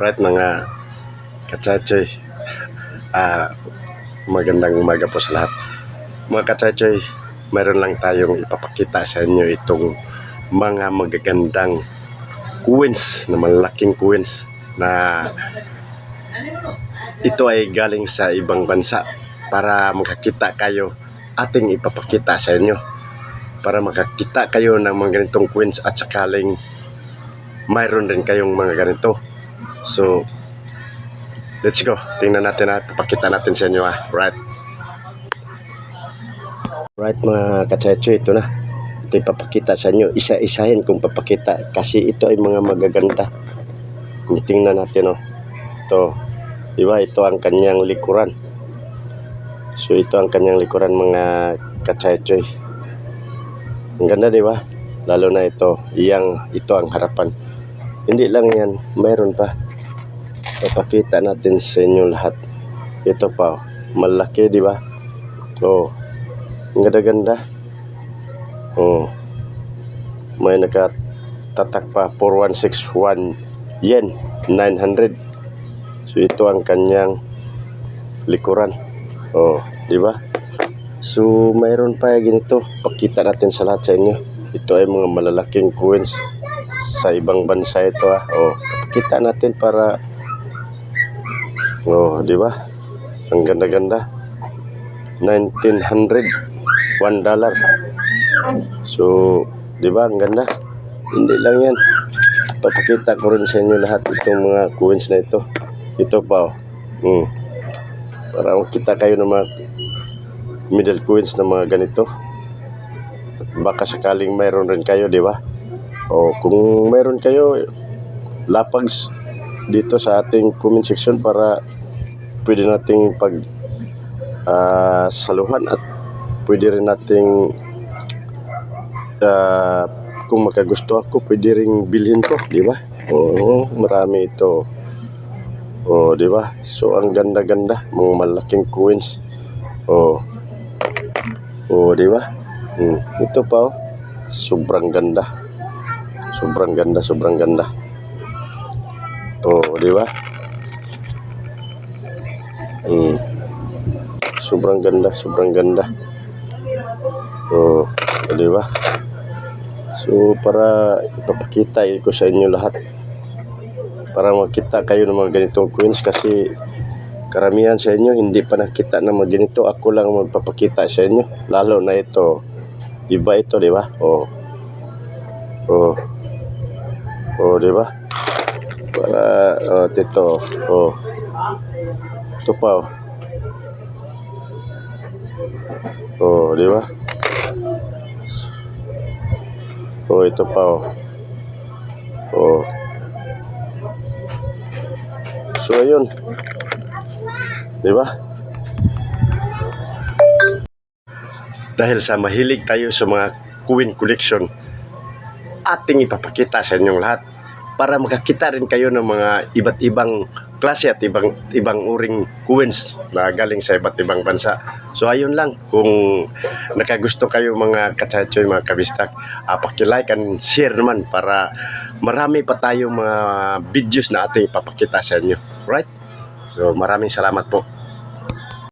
Right mga kachay ah magandang umaga po sa lahat. Mga kachay mayroon lang tayong ipapakita sa inyo itong mga magagandang coins na malaking coins na ito ay galing sa ibang bansa para makakita kayo ating ipapakita sa inyo. Para makakita kayo ng mga ganitong coins at sakaling mayroon rin kayong mga ganito so let's go tingnan natin at papakita natin sa inyo ah right right mga kachecho ito na ito ipapakita sa inyo isa-isahin kung papakita kasi ito ay mga magaganda tingnan natin oh ito Diba? Ito ang kanyang likuran. So ito ang kanyang likuran mga kachay-choy. Ang ganda di ba? Lalo na ito, iyang ito ang harapan. Hindi lang yan, mayroon pa. Papakita natin sa inyo lahat. Ito pa, malaki di ba? Oh, ang ganda-ganda. Oh, may nakatatak pa 4161 yen, 900. So ito ang kanyang likuran. Oh, di ba? So mayroon pa ganito. Pakita natin sa lahat sa inyo. Ito ay mga malalaking coins sa ibang bansa ito ah. Oh, pakita natin para Oh, di ba? Ang ganda-ganda. 1900 1 dollar. So, di ba? Ang ganda. Hindi lang yan. Papakita ko rin sa inyo lahat itong mga coins na ito. Ito pa oh. Hmm. Para makita kayo ng mga middle coins na mga ganito. Baka sakaling mayroon rin kayo, di ba? O kung mayroon kayo, lapags dito sa ating comment section para pwede nating pag ah, saluhan at pwede rin nating ah, kung makagusto ako, pwede ring bilhin ko, di ba? Oo, marami ito. Oh, di ba? So ang ganda-ganda, mga malaking coins. Oh. Oh, di ba? Hmm. Ito pa oh. Sobrang ganda. Sobrang ganda, sobrang ganda. Oh, di ba? Hmm. Sobrang ganda, sobrang ganda. Oh, di ba? So para ipapakita ko sa inyo lahat para makita kayo ng mga ganitong coins kasi karamihan sa inyo hindi pa nakita ng mga ganito ako lang magpapakita sa inyo lalo na ito iba ito di ba oh oh oh di ba para oh dito oh ito pa oh oh di ba? Oh ito pa oh oh So ayun. 'Di ba? Dahil sa mahilig tayo sa mga coin collection, ating ipapakita sa inyong lahat para makakita rin kayo ng mga iba't ibang klase at ibang ibang uring coins na galing sa iba't ibang bansa. So ayun lang, kung nakagusto kayo mga kachatsoy, mga kabistak, uh, paki-like and share naman para marami pa tayong mga videos na ating ipapakita sa inyo. Right? So maraming salamat po.